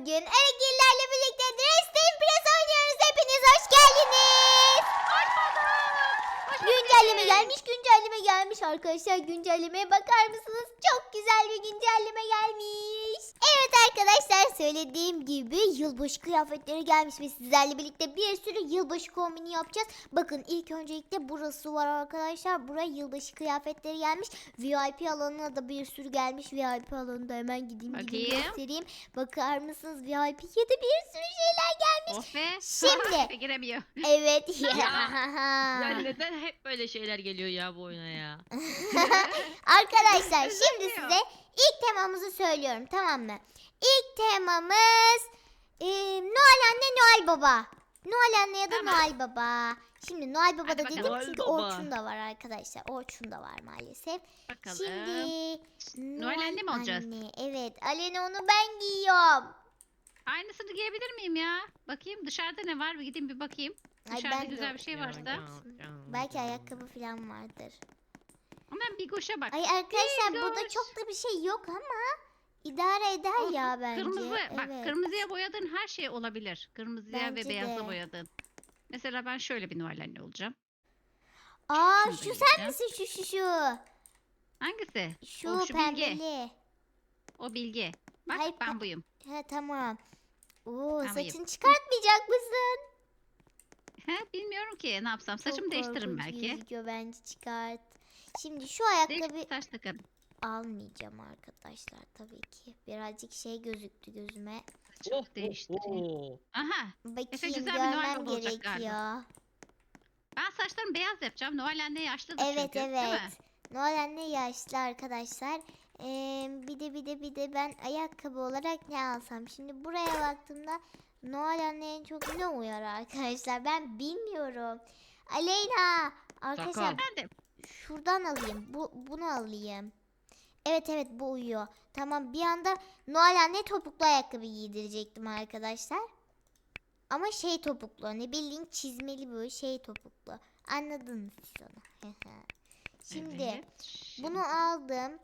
bugün Ergillerle birlikte Dresden Press oynuyoruz. Hepiniz hoş geldiniz. Güncelleme gelmiş, güncelleme gelmiş arkadaşlar. Güncellemeye bakar mısınız? Çok güzel bir güncelleme gelmiş. Evet arkadaşlar söylediğim gibi yılbaşı kıyafetleri gelmiş ve sizlerle birlikte bir sürü yılbaşı kombini yapacağız. Bakın ilk öncelikle burası var arkadaşlar. Buraya yılbaşı kıyafetleri gelmiş. VIP alanına da bir sürü gelmiş. VIP alanında hemen gideyim gideyim Bakayım. göstereyim. Bakar mısınız VIP'ye de bir sürü şeyler gelmiş. Of be. Şimdi. Giremiyor. Evet. Ya neden hep böyle şeyler geliyor ya bu oyuna ya? Arkadaşlar şimdi size ilk temamızı söylüyorum tamam mı? İlk temamız e, Noel Anne Noel Baba. Noel Anne ya da Tamam. Noel Baba. Şimdi Noel Baba Hadi da bakalım. dedim Noel çünkü Baba. Orçun da var arkadaşlar. Orçun da var maalesef. Bakalım. Şimdi Noel Anne mi olacağız? Anne. Evet Alena onu ben giyiyorum. Aynısını giyebilir miyim ya? Bakayım dışarıda ne var? Bir gideyim bir bakayım. Ay, Dışarıda ben de- güzel bir şey varsa. Belki ayakkabı falan vardır. Ama ben bir goşa bak. Ay arkadaşlar burada Minnoş. çok da bir şey yok ama idare eder Olsun. ya bence. Kırmızı bak Evet. kırmızıya boyadığın her şey olabilir. Kırmızıya Bence ve beyaza de. boyadığın. Mesela ben şöyle bir Noel anne olacağım. Aa Şunu şu sen misin şu şu şu? Hangisi? Şu, O, şu pembeli. O bilgi. Bak Hayır, ben buyum. He tamam. Oo Tamam. saçını çıkartmayacak mısın? He, bilmiyorum ki ne yapsam. Saçımı Çok değiştiririm belki. gözüküyor bence çıkart. Şimdi şu ayakkabı saç takarım. almayacağım arkadaşlar tabii ki. Birazcık şey gözüktü gözüme. Saçımı değiştireyim. Aha. Bakayım güzel bir Noel görmem Baba olacak gerekiyor. Ben saçlarımı beyaz yapacağım. Noel anne yaşlıdır Evet çünkü. Değil mi? evet. Noel anne yaşlı arkadaşlar. Ee, bir de bir de bir de ben ayakkabı olarak ne alsam? Şimdi buraya baktığımda Noel anneye en çok ne uyar arkadaşlar? Ben bilmiyorum. Aleyna arkadaşlar Sakal. Şuradan alayım. Bu bunu alayım. Evet evet bu uyuyor. Tamam bir anda Noel anne topuklu ayakkabı giydirecektim arkadaşlar. Ama şey topuklu ne bildiğin çizmeli böyle şey topuklu. Anladınız siz onu. Şimdi Evet, bunu aldım.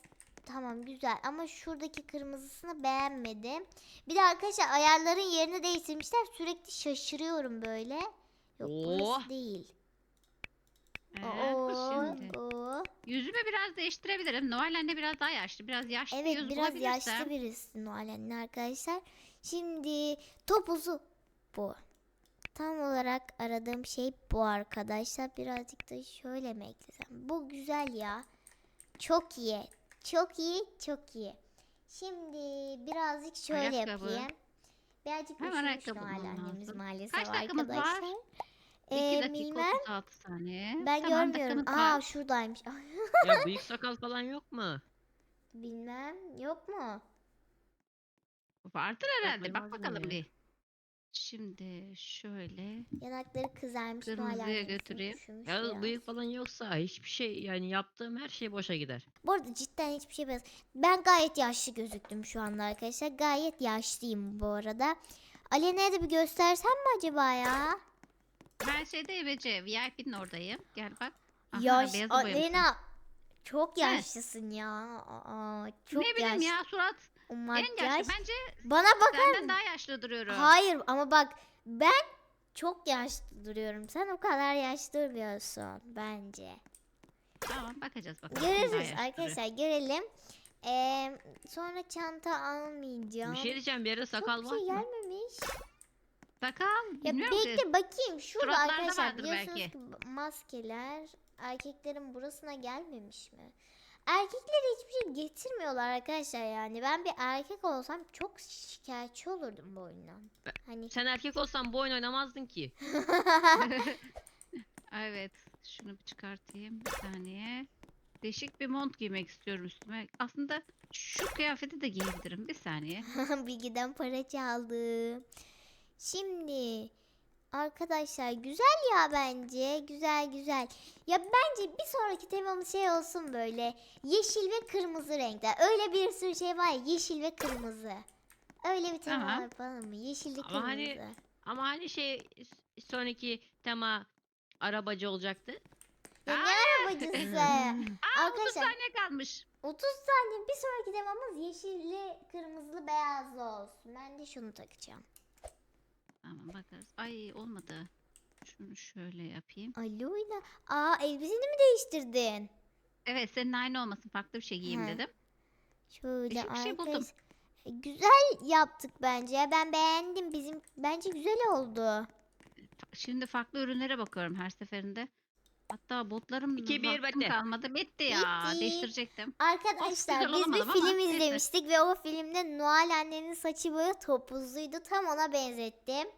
Tamam güzel ama şuradaki kırmızısını beğenmedim. Bir de arkadaşlar ayarların yerini değiştirmişler. Sürekli şaşırıyorum böyle. Yok burası Oh. değil. Bu Oo, şimdi. oo. Yüzümü biraz değiştirebilirim. Noel anne biraz daha yaşlı. Biraz yaşlı Evet yüz biraz bulabilirsem. yaşlı birisi Noel anne arkadaşlar. Şimdi topuzu bu. Tam olarak aradığım şey bu arkadaşlar. Birazcık da şöyle mi eklesem? Bu güzel ya. Çok iyi. Çok iyi. Çok iyi. Şimdi birazcık şöyle Ayakkabı. yapayım. Birazcık Hemen ayakkabı Noel bulmam annemiz lazım. maalesef Kaç dakikamız var? arkadaşlar. 2 Ee, dakika bilmem. 36 saniye. Ben Tamam, görmüyorum. dakikamız Aa şuradaymış. Ya bıyık sakal falan yok mu? Bilmem. Yok mu? Vardır herhalde. Bak bakalım ya. bir. Şimdi şöyle. Yanakları kızarmış Noel Kırmızıya götüreyim. Ya biraz. bıyık falan yoksa hiçbir şey yani yaptığım her şey boşa gider. Bu arada cidden hiçbir şey beyaz. Ben gayet yaşlı gözüktüm şu anda arkadaşlar. Gayet yaşlıyım bu arada. Alena'ya da bir göstersem mi acaba ya? Ben şeyde Ebece VIP'nin oradayım. Gel bak. Aha, Yaş beyazı boyamışsın. Alena çok yaşlısın ya. Aa, çok ne bileyim yaşlı. ya surat O en yaşlı. Bence Bana bakar senden mısın? daha yaşlı duruyorum. Hayır ama bak ben çok yaşlı duruyorum. Sen o kadar yaşlı durmuyorsun bence. Tamam bakacağız bakalım. kim daha Görürüz yaşlı arkadaşlar görelim. Ee, sonra çanta almayacağım. Bir şey diyeceğim bir yere sakal Çok var şey mı? gelmemiş. Sakal. Ya Bilmiyorum ki. bekle bakayım şurada Suratlarda arkadaşlar vardır biliyorsunuz belki. ki maskeler erkeklerin burasına gelmemiş mi? Erkekler hiçbir şey getirmiyorlar arkadaşlar yani. Ben bir erkek olsam çok şikayetçi olurdum bu oyundan. Ben- Hani Sen erkek olsan bu oyun oynamazdın ki. Evet. Şunu bir çıkartayım. Bir saniye. Değişik bir mont giymek istiyorum üstüme. Aslında şu kıyafeti de giyebilirim. Bir saniye. bilgiden para çaldım. Şimdi arkadaşlar güzel ya bence. Güzel güzel. Ya bence bir sonraki temamız şey olsun böyle. Yeşil ve kırmızı renkler. Öyle bir sürü şey var ya yeşil ve kırmızı. Öyle bir tema Tamam. yapalım mı? Yeşil ve Ama kırmızı. hani- Ama hani şey sonraki tema arabacı olacaktı. Ya ne arabacısı? Aa 30 Arkadaşlar- saniye kalmış. 30 saniye bir sonraki devamız yeşilli, kırmızılı, beyazlı olsun. Ben de şunu takacağım. Tamam bakarız. Ay olmadı. Şunu şöyle yapayım. Aloyla. Aa elbiseni mi değiştirdin? Evet senin aynı olmasın farklı bir şey giyeyim Hı. dedim. Şöyle Değişik bir şey buldum. arkadaş- E, Güzel yaptık bence. ya. Ben beğendim. Bizim bence güzel oldu. Fa- Şimdi farklı ürünlere bakıyorum her seferinde. Hatta botlarım İki, bir, vaktim bitti. kalmadı. Bitti ya. Bitti. Değiştirecektim. Arkadaşlar güzel biz bir olamadım ama film neyse. izlemiştik ve o filmde Noel annenin saçı böyle topuzluydu. Tam ona benzettim.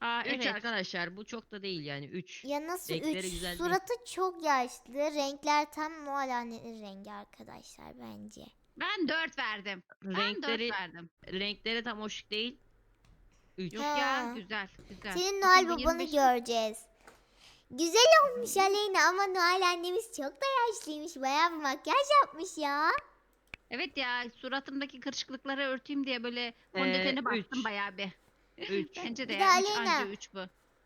Aa 3 evet. arkadaşlar bu çok da değil yani 3. Ya nasıl Renkleri üç? güzel değil. Suratı çok yaşlı. Renkler tam Noel annenin rengi arkadaşlar bence. Ben 4 verdim. Ben 4 Renkleri verdim. renkleri tam hoş değil. 3. Yok Ha. ya güzel güzel. Senin Noel bu babanı 25 göreceğiz. Güzel olmuş Aleyna ama Noel annemiz çok da yaşlıymış. Bayağı bir makyaj yapmış ya. Evet ya suratımdaki kırışıklıkları örteyim diye böyle fondöteni Ee, bastım üç. bayağı bir. 3. Bence de Bir de ya. Aleyna. Anca 3 bu.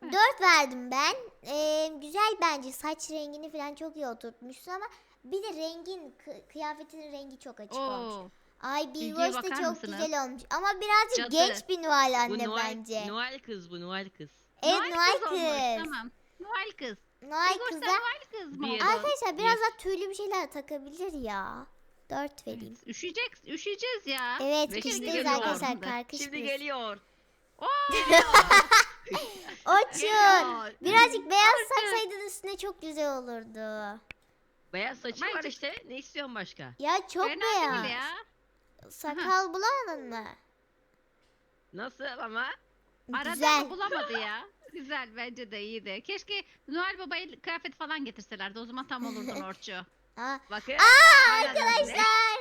Dört verdim ben. Ee, güzel bence saç rengini falan çok iyi oturtmuşsun ama bir de rengin kı- kıyafetinin rengi çok açık olmuş. Oo. Ay Bilgiye Bilgoş da bakar çok mısınız? güzel olmuş ama birazcık Cadı. genç bir Noel Bu anne Noel, bence. Noel kız bu Noel kız. evet Noel kız kız. olmuş, Tamam. Noel kız. Noel kıza. Noel kız mı Bir- oldu? Arkadaşlar biraz Bir. daha tüylü bir şeyler takabilir ya. Dört vereyim. Evet, Üşüyecek, üşüyeceğiz ya. Evet Ve kıştayız şimdi arkadaşlar geliyor. karkış Şimdi geliyor. Orçun. Birazcık beyaz taksaydın üstüne çok güzel olurdu. Beyaz saçı var Bence- işte. Ne istiyorsun başka? Ya çok Fena beyaz. değil ya. Sakal bulamadın mı? Nasıl ama? Arada Güzel. bulamadı ya. Güzel bence de iyiydi. Keşke Noel Baba'yı kıyafet falan getirselerdi. O zaman tam olurdun Orçu. Aa, Bakın. Aa arkadaşlar.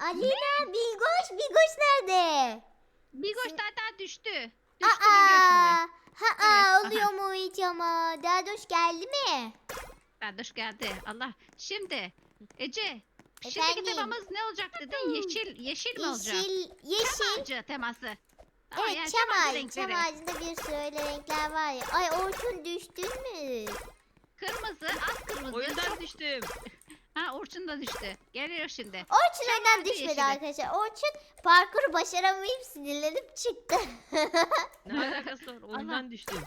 Alina Bilgoş Bilgoş nerede? Bigoş Sin- zaten düştü. Düştü geliyor Aa, şimdi. ha Evet, oluyor mu hiç ama? Dadoş geldi mi? Kardeş geldi. Allah. Şimdi Ece. Şimdiki Efendim? temamız ne olacak dedin? Yeşil, yeşil mi olacak? Yeşil, yeşil. Ağacı teması. Tamam, Evet yani çam çam ağacı ağacı. renkleri. Çam ağacında bir sürü öyle renkler var ya. Ay Orçun düştün mü? Kırmızı, az kırmızı. Oyundan çok- düştüm. Ha Orçun da düştü. Geliyor şimdi. Orçun Çam önden düşmedi arkadaşlar. Orçun parkuru başaramayıp sinirlenip çıktı. Ne alakası var? Oyundan düştüm.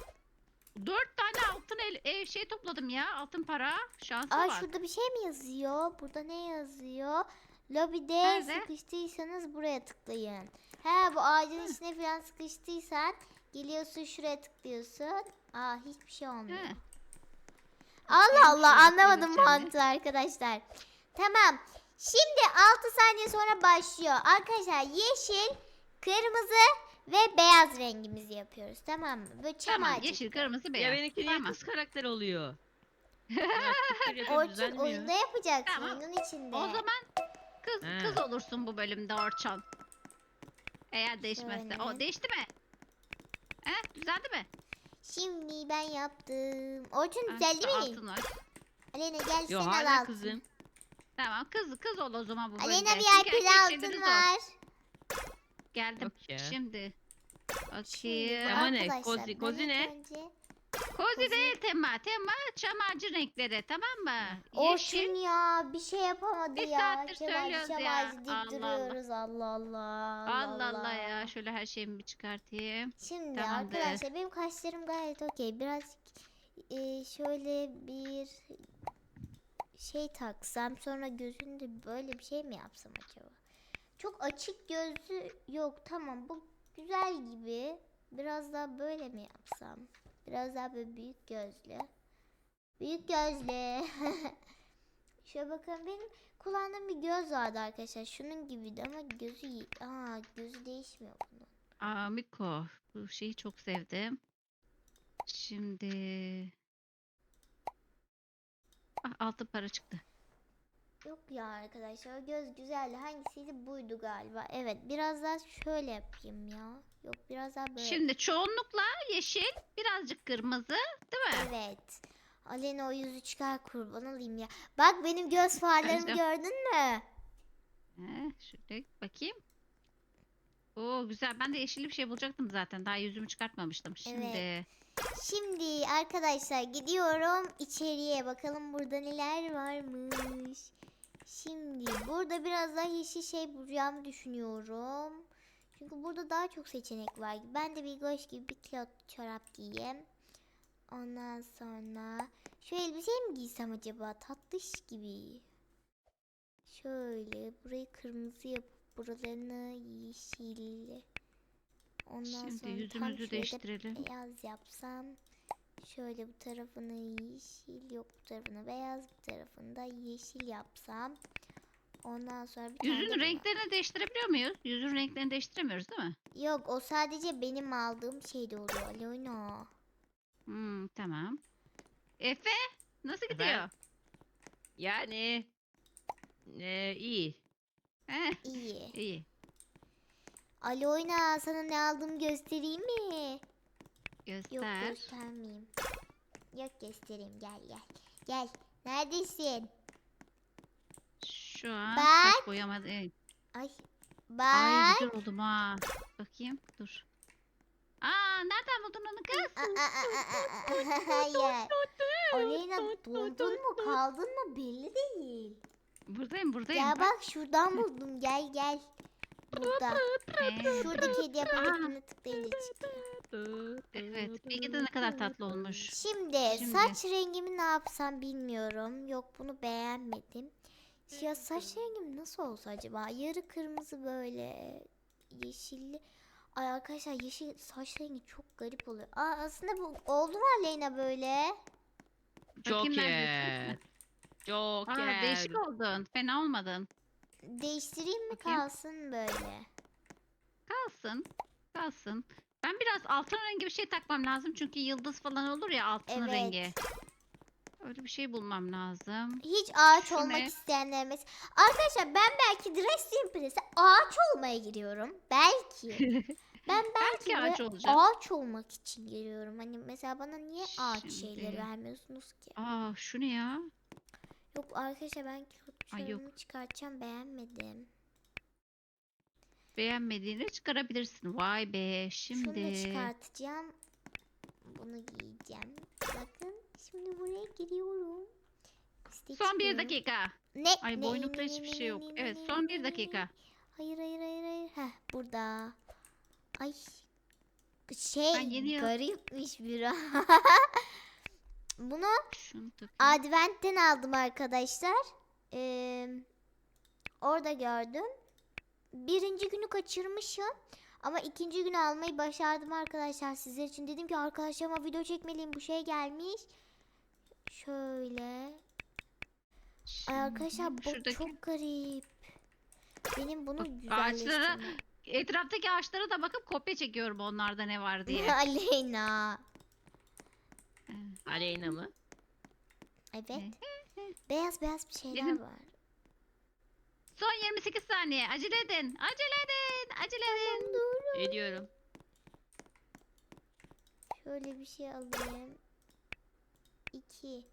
Dört tane altın el, e, şey topladım ya. Altın para. Şansa Aa bak. şurada bir şey mi yazıyor? Burada ne yazıyor? Lobide Nerede? sıkıştıysanız buraya tıklayın. He bu ağacın içine falan sıkıştıysan geliyorsun şuraya tıklıyorsun. Aa hiçbir şey olmuyor. He. Allah Allah ya? anlamadım mantığı arkadaşlar. Tamam. Şimdi 6 saniye sonra başlıyor. Arkadaşlar yeşil, kırmızı ve beyaz rengimizi yapıyoruz. Tamam mı? Böyle çam Tamam ağacı. yeşil, kırmızı, Ya beyaz. benimki niye Tamam. kız karakter oluyor? Ya, Orçun oyunda yapacaksın. Tamam. Oyunun içinde. O zaman kız He. kız olursun bu bölümde Orçun. Eğer değişmezse. Şöyle. O değişti mi? He? Düzeldi mi? Şimdi ben yaptım. Orçun düzeldi mi? Altın var. Aleyna gel Yo sen al hala altın. kızım. Tamam kız kız ol o zaman bu bölümde. Aleyna Çünkü VIP'de erkek altın zor. var. Geldim. Ya. Şimdi. Şimdi Bakayım. Ama ne? arkadaşlar, Kozi- ben kozi ilk ne? önce- Kozi değil tema. Tema çam ağacı renkleri tamam mı? Orçun Yeşil. ya bir şey yapamadı Bir ya. saattir söylüyoruz ya. deyip Allah Allah. duruyoruz. Allah Allah. Allah Allah ya. Şöyle her şeyimi bir çıkartayım. Şimdi Tamamdır. arkadaşlar benim kaşlarım gayet okey. Birazcık e, şöyle bir şey taksam sonra gözünde böyle bir şey mi yapsam acaba? Çok açık gözü yok. Tamam bu güzel gibi. Biraz daha böyle mi yapsam? Biraz daha böyle büyük gözlü. Büyük gözlü. Şöyle bakın benim kullandığım bir göz vardı arkadaşlar. Şunun gibiydi ama gözü aa gözü değişmiyor bunun. Aa Miko. Bu şeyi çok sevdim. Şimdi. Ah, altın para çıktı. Yok ya arkadaşlar o göz güzeldi. Hangisiydi buydu galiba. Evet biraz daha şöyle yapayım ya. Yok biraz daha böyle. Şimdi çoğunlukla yeşil, birazcık kırmızı, değil mi? Evet. Alena o yüzü çıkar kurban olayım ya. Bak benim göz farlarımı gördün mü? He, şöyle bakayım. Oo güzel. Ben de yeşilli bir şey bulacaktım zaten. Daha yüzümü çıkartmamıştım. Şimdi Şimdi arkadaşlar gidiyorum içeriye bakalım burada neler varmış. Şimdi burada biraz daha yeşil şey bulacağımı düşünüyorum. Çünkü burada daha çok seçenek var. Ben de bir goş gibi bir kilot çorap giyeyim. Ondan sonra şu elbiseyi mi giysem acaba? Tatlış gibi. Şöyle burayı kırmızı yapıp buralarını yeşil. Ondan Şimdi sonra yüzümüzü değiştirelim. beyaz yapsam. Şöyle bu tarafını yeşil yok bu tarafını beyaz bu tarafını da yeşil yapsam. Ondan sonra bir tane de Yüzün buna- renklerini değiştirebiliyor muyuz? Yüzün renklerini değiştiremiyoruz değil mi? Yok o sadece benim aldığım şeyde oluyor Alona. Hmm, tamam. Efe nasıl gidiyor? Ben- Yani e, iyi. Heh, İyi. iyi. Alona sana ne aldığımı göstereyim mi? Yok Göster. göstermeyeyim. Yok göstereyim gel gel. Gel. Neredesin? Şu an Bak. saç boyama değil. Ay. Ay Bak. güzel oldum ha. Bakayım dur. Aa nereden buldun onu kız? Hayır. Aleyna dondun mu kaldın mı belli değil. Buradayım buradayım. Ya bak şuradan buldum gel gel. Burada. He, Şuradaki hediye Aa. paketine tıklayınca çıkıyor. Evet. Bilge de ne kadar tatlı olmuş. Şimdi, Şimdi. saç rengimi ne yapsam bilmiyorum. Yok bunu beğenmedim. Ya saç rengim nasıl olsa acaba? Yarı kırmızı böyle yeşilli. Ay arkadaşlar yeşil saç rengi çok garip oluyor. Aa aslında bu oldu mu Aleyna böyle? Bakayım Joker. neredesin? Joker. Aa, değişik oldun. Fena olmadın. Değiştireyim mi Bakayım. kalsın böyle? Kalsın. Kalsın. Ben biraz altın rengi bir şey takmam lazım. Çünkü yıldız falan olur ya altın Evet. rengi. Öyle bir şey bulmam lazım. Hiç ağaç Şu olmak ne? isteyenler mes- Arkadaşlar ben belki Dressing Press'e ağaç olmaya giriyorum. Belki. Ben belki, Belki ağaç olacak. ağaç olmak için geliyorum. Hani mesela bana niye ağaç şeyleri Şimdi. vermiyorsunuz ki? Aa şu ne ya? Yok arkadaşlar ben kilotlarımı çıkartacağım beğenmedim. Beğenmediğini çıkarabilirsin. Vay be. Şunu Şimdi. çıkartacağım. Bunu giyeceğim. Bakın şimdi giriyorum. İşte Son bir dakika. Ne? Ay ne, boynumda ne, hiçbir ne, şey yok. ne, Evet ne, son ne, bir dakika. Hayır hayır hayır hayır. Heh burada. Ay. Şey garipmiş bir. Bunu. Advent'ten aldım arkadaşlar. Ee, orada gördüm. Birinci günü kaçırmışım. Ama ikinci günü almayı başardım arkadaşlar sizler için. Dedim ki arkadaşlarıma video çekmeliyim. Bu şey gelmiş. Şöyle. Ay arkadaşlar bu Şuradaki çok garip. Benim bunu ağaçlara-. Etraftaki ağaçlara da bakıp kopya çekiyorum onlarda ne var diye. Aleyna. Ee, Aleyna mı? Evet. Beyaz beyaz bir şeyler Benim- var. Son 28 saniye. Acele edin. Acele edin. Acele edin. Ediyorum. Şöyle bir şey alayım. 2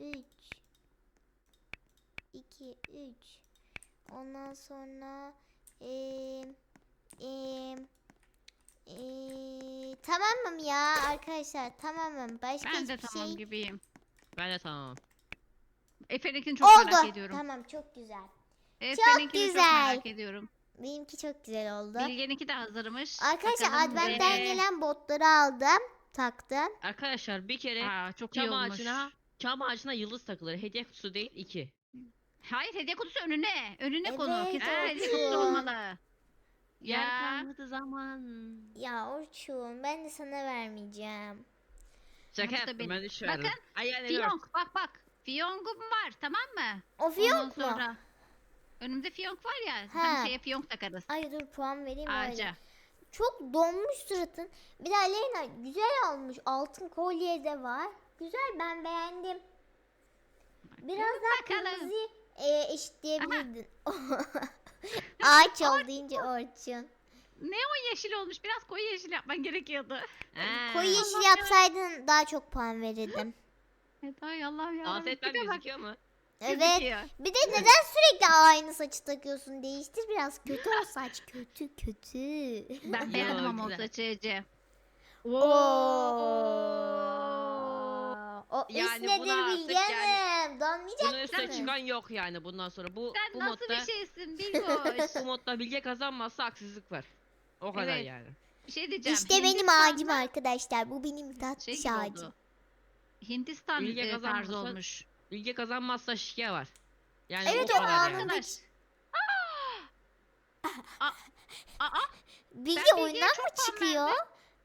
3 2 3 Ondan sonra eee eee eee tamamım ya arkadaşlar tamamım. Başka Ben de tamam şey gibiyim. Ben de tamam. Efe'ninkini çok oldu. merak ediyorum. Tamam çok güzel. Efe'ninkini çok güzel. merak ediyorum. Benimki çok güzel oldu. Bilge'ninki de hazırmış. Arkadaşlar Advent'ten gelen botları aldım. Taktım. Arkadaşlar bir kere Aa, çok olmuş. ağacına çam ağacına yıldız takılır. Hediye kutusu değil iki. Hayır hediye kutusu önüne. Önüne konu. Evet, Kesin evet. hediye kutusu olmalı. Yer Ya. kalmadı zaman. Ya Orçun ben de sana vermeyeceğim. Şaka yaptım benim. ben düşüyorum. Bakın, Ay yani Fiyonk bak bak. Fiyongum var tamam mı? O fiyonk Ondan mu? sonra Önümde fiyonk var ya. Ha. Hani şeye fiyonk takarız. Ay dur puan vereyim öyle. Ağaca. Çok donmuş suratın. Bir de Aleyna güzel almış. Altın kolye de var. Güzel ben beğendim. Biraz daha bakalım. kırmızı e, eşitleyebilirdin. Ağaç ol deyince Orçun. Neon yeşil olmuş. Biraz koyu yeşil yapman gerekiyordu. Ha. Koyu yeşil yapsaydın daha çok puan verirdim. Evet ay Allah ya. Dans etmem gözüküyor mu? Evet. gözüküyor. Bir de neden sürekli aynı saçı takıyorsun? Değiştir biraz. Kötü o saç. Kötü kötü. Ben beğendim ama o güzel. saçı Ece. O Yani üst nedir buna artık yani-? Donmayacak Bunun üstüne mısın? çıkan yok yani bundan sonra. Bu Sen bu nasıl modda bir şeysin Bilgoş? bu modda bilge kazanmazsa haksızlık var. O kadar Evet. yani. bir şey diyeceğim. İşte benim Hindistan'da ağacım arkadaşlar. Bu benim Şey tatlış gibi ağacım. oldu. Hindistan Bilge e, tarzı olmuş. Bilge kazanmazsa şike var. Yani Evet, o o kadar yani. Arkadaş. Aa! Aa! Bilge Bilge'ye oyundan çok mı puan çıkıyor?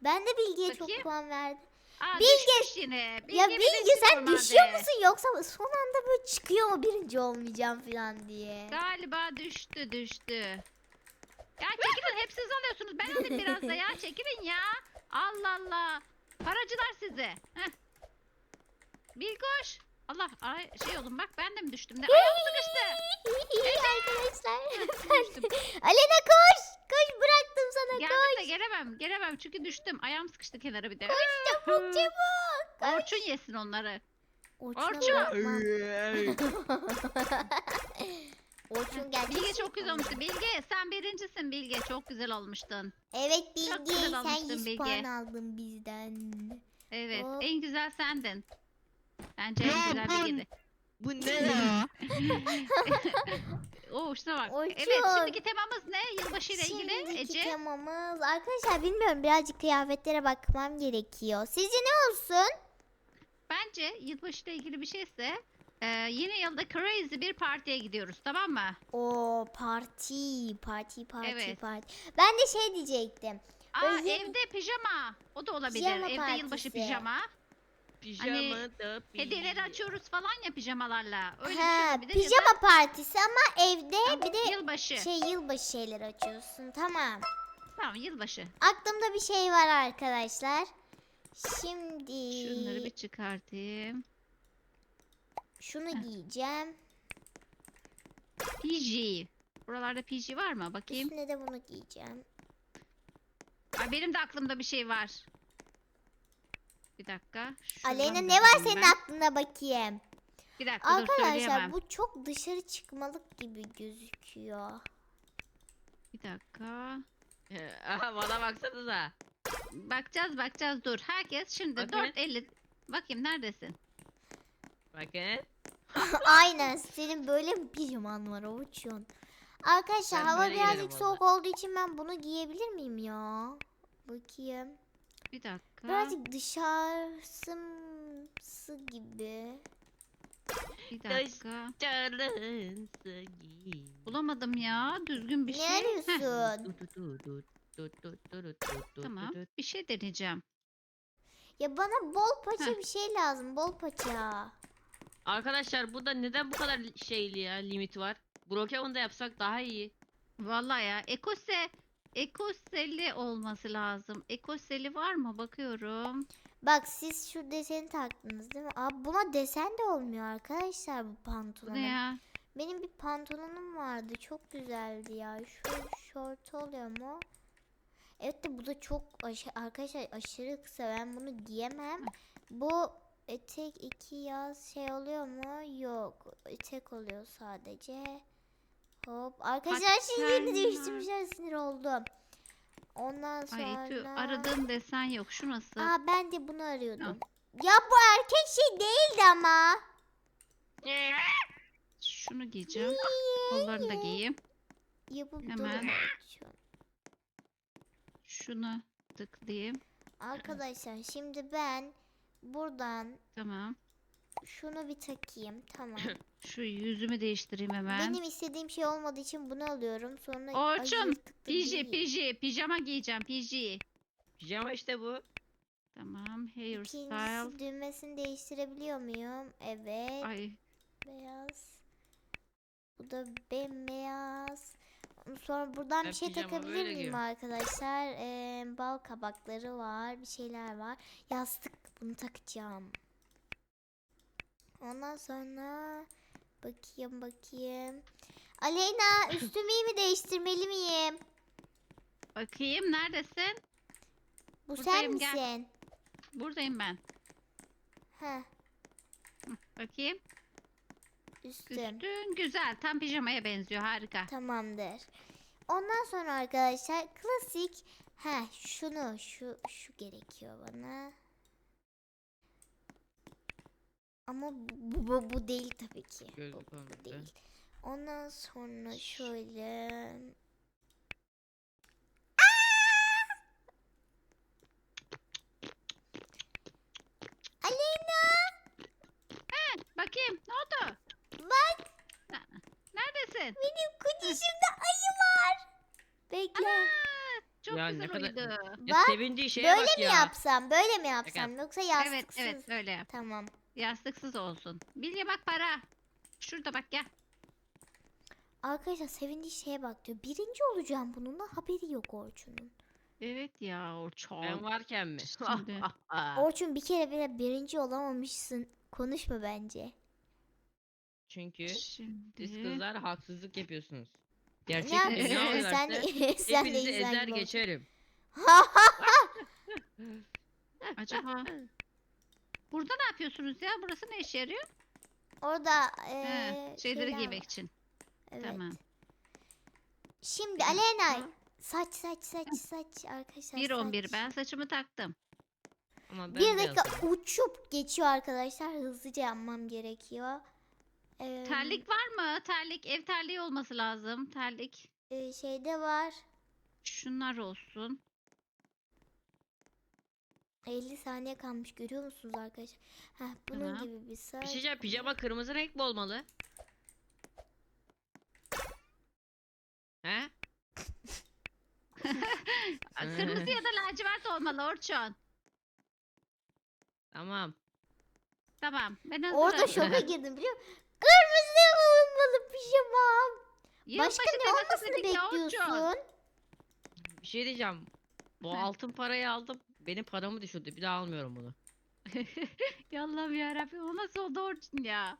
Ben de Bilge'ye çok Bakayım. puan verdim. Aa, Bilge- yine. ya birinci Bilge sen düşüyor musun yoksa son anda böyle çıkıyor mu birinci olmayacağım falan diye. Galiba düştü düştü. Ya çekilin hep siz alıyorsunuz. Ben alayım biraz da ya. Çekilin ya. Allah Allah. Paracılar sizi. Heh. Bilgoş. Allah ay, şey oğlum bak ben de mi düştüm de. Ayağım sıkıştı. Arkadaşlar. Alena koş. Koş bıraktım sana Geldim koş. de gelemem. Gelemem çünkü düştüm. Ayağım sıkıştı kenara bir de. Çabuk çabuk. Orçun yesin onları. Orçun. Orçun gerçekten. Bilge çok güzel olmuştu. Bilge sen birincisin Bilge. Çok güzel olmuştun. Evet Çok Bilge güzel sen olmuştun 100 Bilge. puan aldın bizden. Evet. Oh. En güzel sendin. Bence Ya en güzel ben- Bilge'di. Bu ne ya? Oo şuna bak. Orçun. Evet şimdiki temamız ne? Yılbaşı ile ilgili Şimdiki Ece. temamız arkadaşlar bilmiyorum birazcık kıyafetlere bakmam gerekiyor. Sizce ne olsun? Bence yılbaşı ile ilgili bir şeyse e, yeni yılda crazy bir partiye gidiyoruz tamam mı? O parti, parti, parti, Evet. parti. Ben de şey diyecektim. Aa yeni- evde pijama. O da olabilir. Pijama evde yılbaşı partisi. pijama. Pijama da Hediyeleri bilge. açıyoruz falan ya pijamalarla. Öyle bir şey ha, olabilir. ya da- pijama partisi ama evde Ama bir de yılbaşı. şey yılbaşı şeyleri açıyorsun. Tamam. Tamam yılbaşı. Aklımda bir şey var arkadaşlar. Şimdi Şunları bir çıkartayım. şunu Heh. giyeceğim. PG. Buralarda PG var mı? Bakayım. Üstüne de bunu giyeceğim. Ay benim de aklımda bir şey var. Bir dakika. şuradan Aleyna ne var bakayım senin ben. aklında bakayım. Bir dakika dur Arkadaşlar söyleyemem. bu çok dışarı çıkmalık gibi gözüküyor. Bir dakika. Aha bana baksanıza. Bakacağız bakacağız dur. Herkes şimdi Bakayım. 4.50. Bakayım neredesin? Bakın. Aynen senin böyle bir pijaman var Orçun. Arkadaşlar Ben hava böyle birazcık soğuk olduğu için ben bunu giyebilir miyim ya? Bakayım. Bir dakika. Birazcık dışarısı gibi. Bir dakika. Canın sevgi. Bulamadım ya. Düzgün bir ne şey. Heh, arıyorsun? tamam. Bir şey deneyeceğim. Ya bana bol paça Heh. bir şey lazım. Bol paça. Arkadaşlar burada neden bu kadar şeyli ya limit var? Brokeman'da yapsak daha iyi. Vallahi ya. Ekose Ekoseli olması lazım. Ekoseli var mı? Bakıyorum. Bak siz şu deseni taktınız değil mi? Abi buna desen de olmuyor arkadaşlar bu pantolona. ne ya? Benim bir pantolonum vardı. Çok güzeldi ya. Şu şort oluyor mu? Evet de bu da çok aşı- arkadaşlar aşırı kısa. Ben bunu giyemem. Bu etek iki yaz şey oluyor mu? Yok. Etek oluyor sadece. Hop. Arkadaşlar şimdi Patenler. değiştirmişler sinir oldum. Ondan Ay tüh, sonra... aradığım desen yok. Şu nasıl? Aa ben de bunu arıyordum. Ya bu erkek şey değildi ama. Şunu giyeceğim. Kollarını da giyeyim. Yapıp Hemen. şu. Şunu tıklayayım. Arkadaşlar şimdi ben buradan Tamam. Şunu bir takayım. Tamam. Şu yüzümü değiştireyim hemen. Benim istediğim şey olmadığı için bunu alıyorum. Sonra Orçun, değil. PJ, pijama giyeceğim, PJ. Pijama işte bu. Tamam, hairstyle. İkincisi düğmesini değiştirebiliyor muyum? Evet. Ay, Beyaz. Bu da bembeyaz. Sonra buradan Ben bir şey takabilir miyim arkadaşlar? Ee, bal kabakları var. Bir şeyler var. Yastık bunu takacağım. Ondan sonra bakayım bakayım. Aleyna üstümü iyi mi değiştirmeli miyim? bakayım neredesin? Bu sen Buradayım, gel. misin? Buradayım ben. Heh, Bakayım. üstüm. Üstün güzel, tam pijamaya benziyor, harika. Tamamdır. ondan sonra arkadaşlar klasik ha şunu şu şu gerekiyor bana. Ama bu, bu, bu değil tabii ki. Bu, Gözlük bu olmadı. değil. Ondan sonra şöyle Aleyna Bakayım ne oldu? bak Neredesin? benim kucuşumda ayı var. Bekle. Aa, çok Ya ne güzel kadar- uyudu. Ya Bak, sevindiği şeye Böyle bak mi ya. yapsam? Böyle mi yapsam? Yoksa Evet yastıksız? evet böyle yap. Tamam. Yastıksız olsun. Bilge bak para. Şurada bak gel. Arkadaşlar sevindiği şeye bak diyor. Birinci olacağım bununla haberi yok Orçun'un. Evet ya Orçun. Ben varken mi? Şimdi. Orçun bir kere bile birinci olamamışsın. Konuşma bence. Çünkü Şimdi. siz kızlar haksızlık yapıyorsunuz. Ne Gerçek yapıyorsun? dünya sen sen de hepinizi ezer geçerim. Acaba burada ne yapıyorsunuz ya? Burası ne işe yarıyor? Orada He, eee şeyleri şeyler giymek var. için. Evet. Tamam. Şimdi Aleyna Ha. saç saç saç saç arkadaşlar 1.11 saç. ben saçımı taktım. Ama ben Bir dakika beyazım. uçup geçiyor arkadaşlar. Hızlıca yapmam gerekiyor. Eee, Terlik var mı? Terlik, ev terliği olması lazım. Terlik. eee, şeyde var. Şunlar olsun. 50 saniye kalmış görüyor musunuz arkadaşlar? Heh, bunun Tamam. gibi bir saç. Bir şey diyeceğim, pijama kırmızı renk mi olmalı? He? Kırmızı ya da lacivert olmalı Orçun. Tamam. Tamam. Ben hazırım. Orada şoka girdim biliyor musun? Kırmızı olmalı pijamam. Yılbaşı Başka ne olmasını ya Orçun. bekliyorsun? Bir şey diyeceğim. Bu altın parayı aldım. Benim paramı düşürdü. Bir daha almıyorum bunu. Ya Allah'ım yarabbim o nasıl oldu Orçun ya?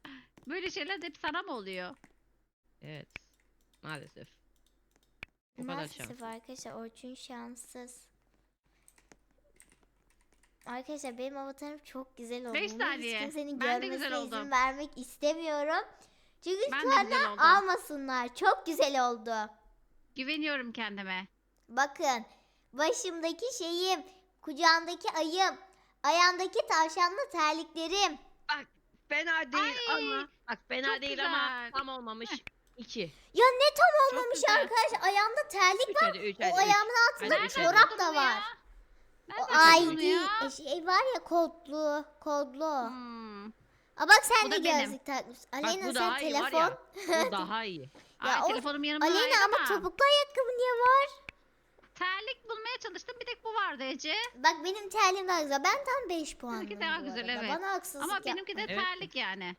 Böyle şeyler hep sana mı oluyor? Evet. Maalesef. O kadar şans. Maalesef arkadaşlar Orçun şanssız. Arkadaşlar benim avatarım çok güzel oldu. Beş Bunu saniye. Hiç kimsenin Ben de güzel görmesine izin oldum. vermek istemiyorum. Çünkü Ben de güzel oldum. almasınlar. Çok güzel oldu. Güveniyorum kendime. Bakın başımdaki şeyim, kucağımdaki ayım, ayağımdaki tavşanlı terliklerim. Fena değil Ay, ama. Bak fena çok değil ama güzel. tam olmamış. İki. Ya ne tam Çok olmamış güzel. arkadaşlar. Ayağımda terlik Üç var. hadi üç O üç. ayağımın altında Hadi üç hadi. çorap da var. O ya? e, şey var ya kodlu, kodlu. Hmm. Aa bak sen Bu de da benim. gözlük takmışsın. Bak Aleyna bu sen daha iyi var telefon. ya. Bu daha iyi. Ya Ay, o- telefonum yanımda Aleyna ama ama topuklu ayakkabı niye var? Terlik bulmaya çalıştım. Bir tek bu vardı Ece. Bak benim terliğim daha güzel. Ben tam 5 puanım Benimki daha bu güzel, arada. evet. Bana haksızlık Ama benimki de. Evet. terlik yani.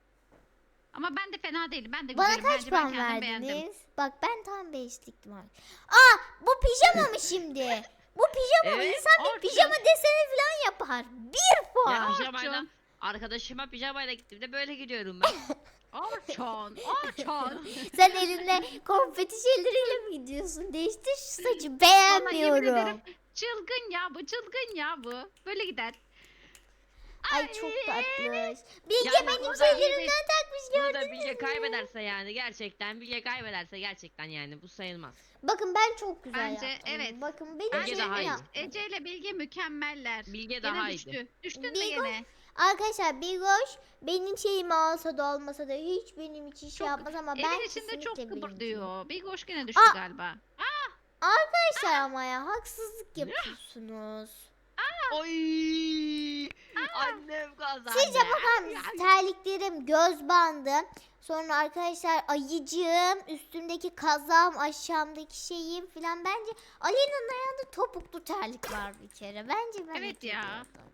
Ama ben de fena değilim. Ben de Bana güzelim. kaç Bence ben puan kendim beğendim. verdiniz? Bak ben tam 5'liktim abi. Aa bu pijama mı şimdi? Bu pijama mı? Evet, İnsan bir Orçun. pijama deseni falan yapar. 1 puan. Ya Orçun. pijamayla arkadaşıma pijamayla gittim de böyle gidiyorum ben. Orçun, Orçun. Sen elinde konfeti şeyleriyle mi gidiyorsun? Değiştir şu saçı Vallahi yemin beğenmiyorum. ederim çılgın ya bu, çılgın ya bu. Böyle gider. Ay çok tatlış. Bilge Yani benim burada iyi bir- şeylerimden takmış Bunu da Bilge kaybederse yani gerçekten Bilge kaybederse gerçekten yani bu sayılmaz. Bakın ben çok güzel Bence, yaptım. evet. Bakın benim Bence şeyimi daha iyi. Ece ile Bilge mükemmeller. Bilge Gene daha düştü. iyiydi. Düştün mü Bilge- gene? Arkadaşlar Bigoş benim şeyimi alsa da olmasa da hiç benim için şey Çok- yapmaz ama ben Evin içinde kesinlikle çok birinciyim. kıpırdıyor. Bir koş gene düştü Aa! galiba. Arkadaşlar ama ya haksızlık yapıyorsunuz. Oy! Annem kazandı. Sizce bakar mısınız? Terliklerim, göz bandım. Sonra arkadaşlar ayıcığım, üstümdeki kazağım, aşağımdaki şeyim filan. Bence Alena'nın ayağında topuklu terlik var bir kere. Bence ben Evet ya. ediyordum.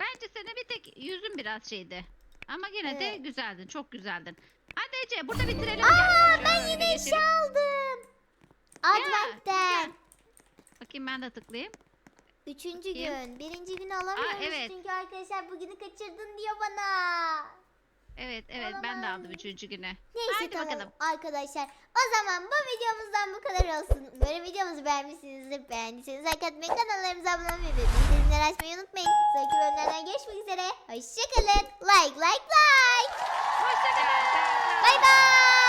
Bence senin bir tek yüzün biraz şeydi. Ama gene de Evet. güzeldin. Çok güzeldin. Hadi Ece burada bitirelim. Aa Gel. ben Şöyle yine geçelim. eşya aldım. Advent'ten. Bakayım ben de tıklayayım. Üçüncü Bakayım. gün. Birinci günü alamıyoruz evet. çünkü arkadaşlar bugünü kaçırdın diyor bana. Evet evet ben de aldım üçüncü güne. Neyse Haydi tamam bakalım. arkadaşlar. O zaman bu videomuzdan bu kadar olsun. Umarım videomuzu beğenmişsinizdir. Beğendiyseniz like atmayı, kanallarımıza abone olmayı ve bildirimleri açmayı unutmayın. Sonraki bölümlerden görüşmek üzere. Hoşçakalın. Like like like. Hoşçakalın. Bay bay.